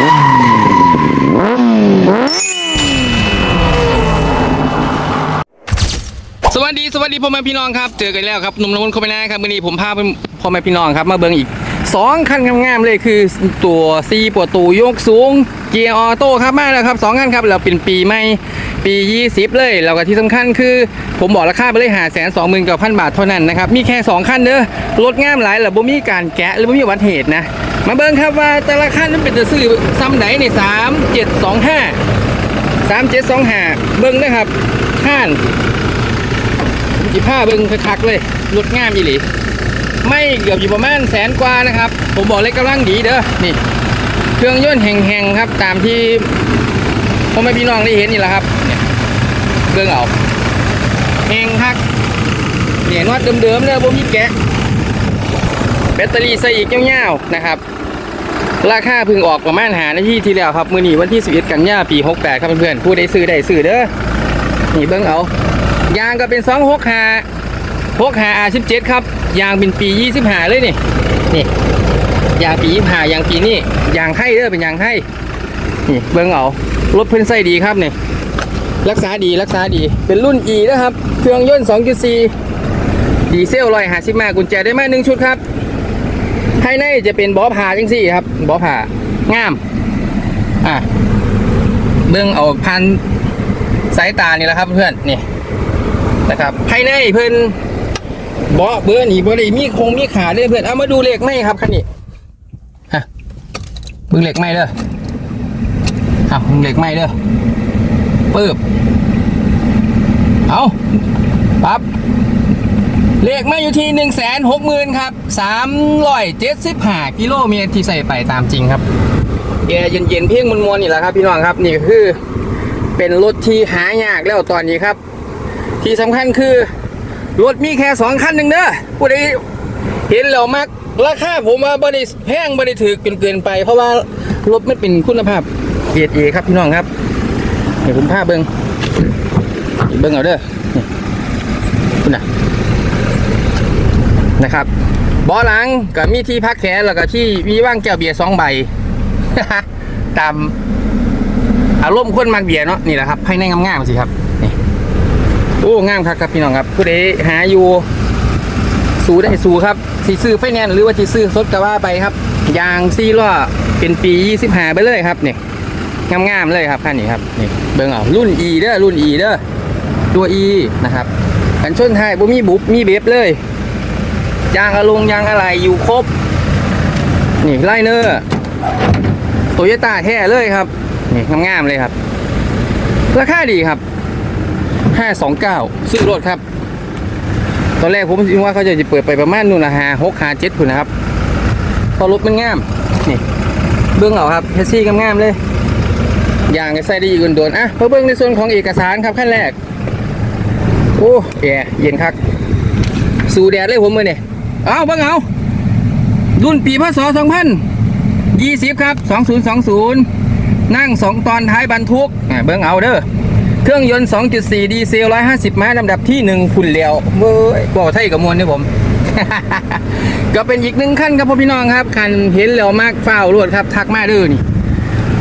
สวัสดีสวัสดีพ่อแม่พี่น้องครับ เจอกันแล้วครับหนุ่มละมุนโคเปนะครับวันนี้ผมพาพ่อแม่พี่น้องครับ มาเบิ้งอีกสองคันงามๆเลยคือตัวซีประตูยกสูง เกียร์ออโต้ครับมาแล้วครับสองคันครับแล้วเป็นปีใหม่ ปี 20 เลยแล้วก็ที่สำคัญคือ ผมบอกราคาไปเลยหาแสนสองหมื่นกับพันบาทเท่านั้นนะครับ มีแค่2คันเด้อรถงามหลายแล้วบ่มีการแกะหรือบ่มีอุบัตเหตุนะ มาเบิ่งครับว่าแต่ละคันนั้นเป็นจะซื้อซ้ำไหนในสามเจ็ดสองห้าสามเจ็ดสองห้าเบิ่งนะครับข้านจีผ้าเบิ้งคักๆเลยรถงามอีหลีไม่เกือบอยู่ประมาณแสนกว่านะครับ ผมบอกเลยกำลังดีเด้อนี่ เครื่องยนต์แห่งๆครับตามที่พ่อแม่พี่น้องได้เห็นนี่แหละครับ เนี่ยเบิ้งเอาแหงคักเนี่ยนวดเดิมๆเลยบ่มีแกะ แบตเตอรี่ใส่อีกเงี้ยวๆนะครับ ราคาพิ่งออกประมาณหานาทีที่แล้วครับ มื้อนี้วันที่ 11 กันยาปี 68 ครับเพื่อนๆผู้ใดซื้อได้ซื้อเด้อนี่เบิ้งเอา ยางก็เป็น2 6 5 6 5 R17 ครับ ยางเป็นปี 25 เลยนี่ นี่ ยางปี 25 ยางปีนี้ยางไทยเด้อเป็นยางไทยนี่เบิ้งเอารถเพิ่นใส่ดีครับนี่ รักษาดีรักษาดีเป็นรุ่น E นะครับ เครื่องยนต์2.4ดีเซล150มากุญแจได้มาหนึ่งชุดครับภายในจะเป็นบอผ่าจังสี่ครับบอผ่างาม อะเบิ้องเอาพันสายตานี่แหละครับเพื่อนนี่นะครับภายในเพื่อนเบาะเบอร์นี่บริมีโครงมีขาเลยเพื่อนเอามาดูเหล็กไหมครับคันนี้ฮะเบึงเหล็กไหมเด้อเอาเบิ่งเหล็กไหมเด้อ ปึ๊บเอาปั๊บเล็กไหมอยู่ที่หนึ่งแสนหกหมื่นครับสามร้อยเจ็ดสิบห้ากิโลเมตรที่ใส่ไปตามจริงครับแอร์เย็นๆเพียงมวลๆนี่แหละครับพี่น้องครับนี่คือเป็นรถที่หายากแล้วตอนนี้ครับ ที่สำคัญคือ รถมีแค่สองคันหนึ่งเด้อผู้ใดเห็นแล้วมักราคาผมว่าบริแพงบริถือเกินเกินไป เพราะว่ารถไม่เป็นคุณภาพเกรดเอครับพี่น้องครับ เดี๋ยวผมพาเบิ้งเบิ้งเอาเด้อนี่นะนะครับบาะหลังกับมีที่พักแขนแล้วก็ที่มีว่างแก้วเบียร์สองใบตามอารมณ์คนมักเบียร์เนาะนี่แหละครับให้ในงามๆสิครับนี่โอ้งามครับครับพี่น้องครับผู้ใดหาอยู่สู้ได้สู้ครับสีซื้อไฟแนนซ์หรือว่าสีซื้อสดก็ว่าไปครับยางซีล้อเป็นปี 25 ไปเลยครับเนี่ งามๆเลยครับคันนี้ครับนี่เบิ่งเอารุ่น E เด้อรุ่น E เด้อตัว E นะครับกันชนท้ายบ่มีบุบมีเบบเลยยางอะลงยางอะไรอยู่ครบ นี่ไลเนอร์โตโยต้าแท้เลยครับ นี่งามๆเลยครับ ราคาดีครับ 529 ซื้อรถครับ ตอนแรกผมคิดว่าเขาจะเปิดไปประมาณนู่นนะฮะหกหาเจ็ดพุ่นะครับ พอรถมันงาม นี่ เบื้องเอาครับแท็กซี่งามๆเลย อย่างก็ใส่ได้อีกโดนอะมาเบื้งในส่วนของเอกสารครับขั้นแรก โอ้แย่เย็นคัก สู่แดดเลยผมมือเนี่ยเอาเบื้องเอา รุ่นปีพศ2020ครับ2020นั่ง2ตอนท้ายบรรทุกอะเบื้งเอาเด้อเครื่องยนต์ 2.4 ดีเซล 150 ม้าลำดับที่ 1 คุณเลียวเว้ยบอกไทยกับมวลนี่ผม ก็เป็นอีกหนึ่งขั้นครับพ่อพี่น้องครับคันเห็นแล้วมากเฝ้ารวดครับ ทักมาเด้อนี่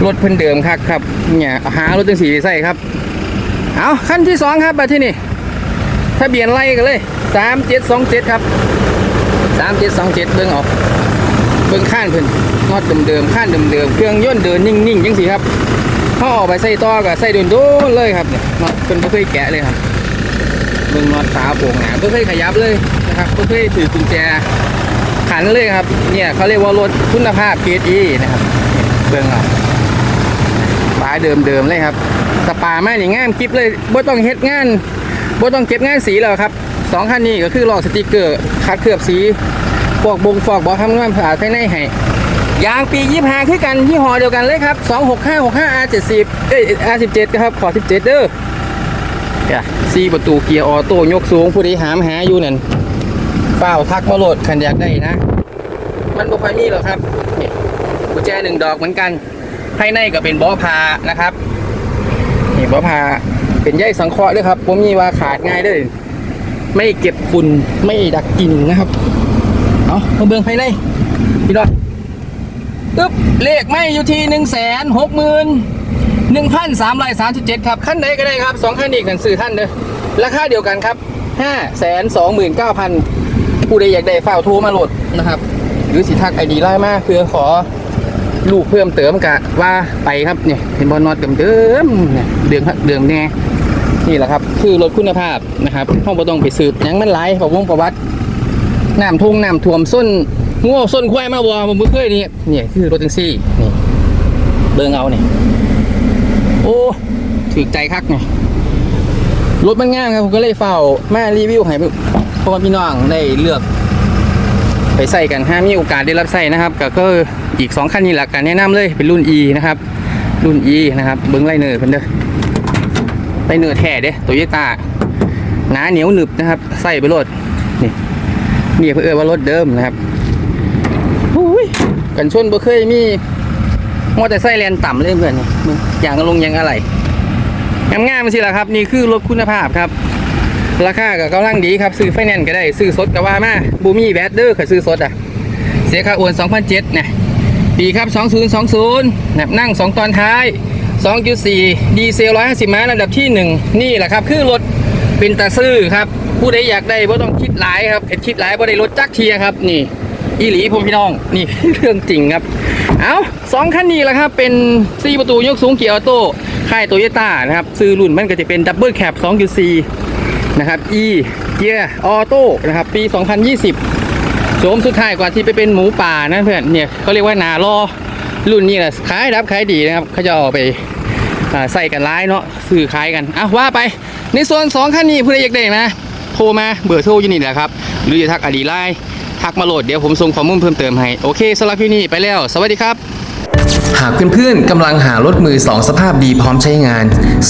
รถเพิ่นเดิมครับครับเนี่ยหารถจังสีไปใส่ครับ เอาขั้นที่สองครับมาที่นี่ทะเบียนไล่กันเลย3727ครับ3727เจ็ดเบิ่งออกเบิ่งข้านเพิ่นนอดเดิมๆข้านเดิมๆเครื่องย่นเดินนิ่งๆจังสีครับเขาออกไปใส่ต่อกับใส่โดนดนๆเลยครับเนี่ยนอตเป็นไม่เคยแกะเลยครับเบิ่งน็อตฝาโป่งหนาไม่เคยขยับเลยนะครับไม่เคยถือกุญแจขันเลยครับเนี่ยเขาเรียกว่ารถคุณภาพเกรดอีนะครับเบิ้งเอา ฝาเดิมๆเลยครับ สปามาอย่างงามกิฟเลยบ่ต้องเฮ็ดงานบ่ต้องเก็บงานสีแล้วครับสองคันนี้ก็คือหลอกสติกเกอร์คัดเคลือบสีฟอกบงฟอกบอทำงานผ่าภายในให้ยางปี 25 คือกันยี่ห้อเดียวกันเลยครับ 26565 R70 เอ้ย R17 ครับ ขอ 17 เด้อเนี่ยซีประตูเกียร์ออโต้ยกสูง ผู้ใดหามหาอยู่นั่นเปล่าทักมาโหลดคันอยากได้นะ มันบ่ค่อยมีหรอกครับกุญแจหนึ่งดอกเหมือนกัน ภายในก็เป็นบาะพานะครับนี่บาะพาเป็นใยสังเคราะห์ด้วยครับผมมีว่าขาดง่ายเลยไม่เก็บฝุ่นไม่ดักกลิ่นนะครับเอามาเบื้องภายในพี่ดอยตึ๊บเลขไม่อยู่ที่หนึ่งแสนหกหมื่นหนึ่งพันสามร้อยสามสิบเจ็ดครับขั้นใดก็ได้ครับสองขั้นอีกกันสื่อท่านเด้อราคาเดียวกันครับห้าแสนสองหมื่นเก้าพันผู้ใดอยากได้ฝ้าโทรมาโหลดนะครับ หรือสิทักไอดีไล่มาเพื่อขอ ลูกเพิ่มเติมกะว่าไปครับเนี่ยเห็นบอลนอตเดิมเดิมเนี่ยเดิมเดิมแน่นี่แหละครับ คือรถคุณภาพนะครับห้องบ่ต้องไปสืบยังมันไหลประวงประวัติน้ำทุ่งน้ำท่วมส้นงัวส้นควายมาบัวผมเพิ่งเคยนี่เนี่ยคือรถจังซี่นี่เบิ่งเอาเนี่ยโอ้ถือใจคักเนี่ยรถมันง่ามครับผมก็เลยเฝ้ามารีวิวให้พ่อม่พี่น้องได้เลือก ไปใส่กันห้ามีโอกาสได้รับใส่นะครับ ก็คือ อีกสองคันนี้แหละการแนะนำเลยเป็นรุ่น E นะครับ รุ่น E นะครับ เบิ้งไลเนอร์เพิ่นเด้อไลเนอร์แท้เด้โตโยต้าหนาเหนียวหนึบนะครับใส่ไปโลดนี่นี่เพื่อเอว่ารถเดิมนะครับอุ้ยกันชนบ่เคยมีมอเตอร์ไซค์แลนต่ำเลยเพื่อนมึงอย่างลงย่างอะไรงามๆสิล่ะครับ นี่คือรถคุณภาพครับ ราคาก็กำลังดีครับ ซื้อไฟแนนซ์ก็ได้ ซื้อสดก็ว่ามาบูมี่แบดเดอร์ก็ซื้อสดอะ เสียค่าโอน2007นะ ปีครับ 2020นะนั่ง 2 ตอนท้าย 2.4 ดีเซล 150 ม้าลำดับที่ 1 นี่แหละครับ คือรถเป็นตาซื้อครับ ผู้ใดอยากได้บ่ต้องคิดหลายครับเห็นคิดหลายบ่ได้รถจักเทียครับ นี่อีหลีผมพี่น้อง นี่เรื่องจริงครับ เอาสองคันนี้แหละครับ เป็น4ประตูยกสูงเกียร์ออโต้ค่ายโตโยต้านะครับ ซื้อรุ่นมันก็จะเป็นดับเบิลแคป2.4 นะครับ E เกียร์ออโต้นะครับ ปี 2020 โฉมสุดท้ายกว่าที่ไปเป็นหมูป่านะเพื่อนเนี่ยเขาเรียกว่านาลอรุ่นนี้แหละขายรับขายดีนะครับเขาจะเอาไปใส่กันร้ายเนาะซื้อขายกันอะว่าไป ในส่วนสองคันนี้ผู้ใดอยากได้นะโทรมาเบอร์โทรอยู่นี่แหละครับ หรือจะทักอดีไลน์ทักมาโหลดเดี๋ยวผมส่งข้อมูลเพิ่มเติมให้ โอเคสำหรับคลิปนี้ไปแล้ว สวัสดีครับ หากเพื่อนๆกำลังหารถมือสองสภาพดีพร้อมใช้งาน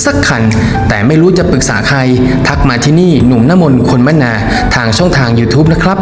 สักคัน แต่ไม่รู้จะปรึกษาใคร ทักมาที่นี่หนุ่มน้ำมนคนมะนาทางช่องทาง YouTube นะครับ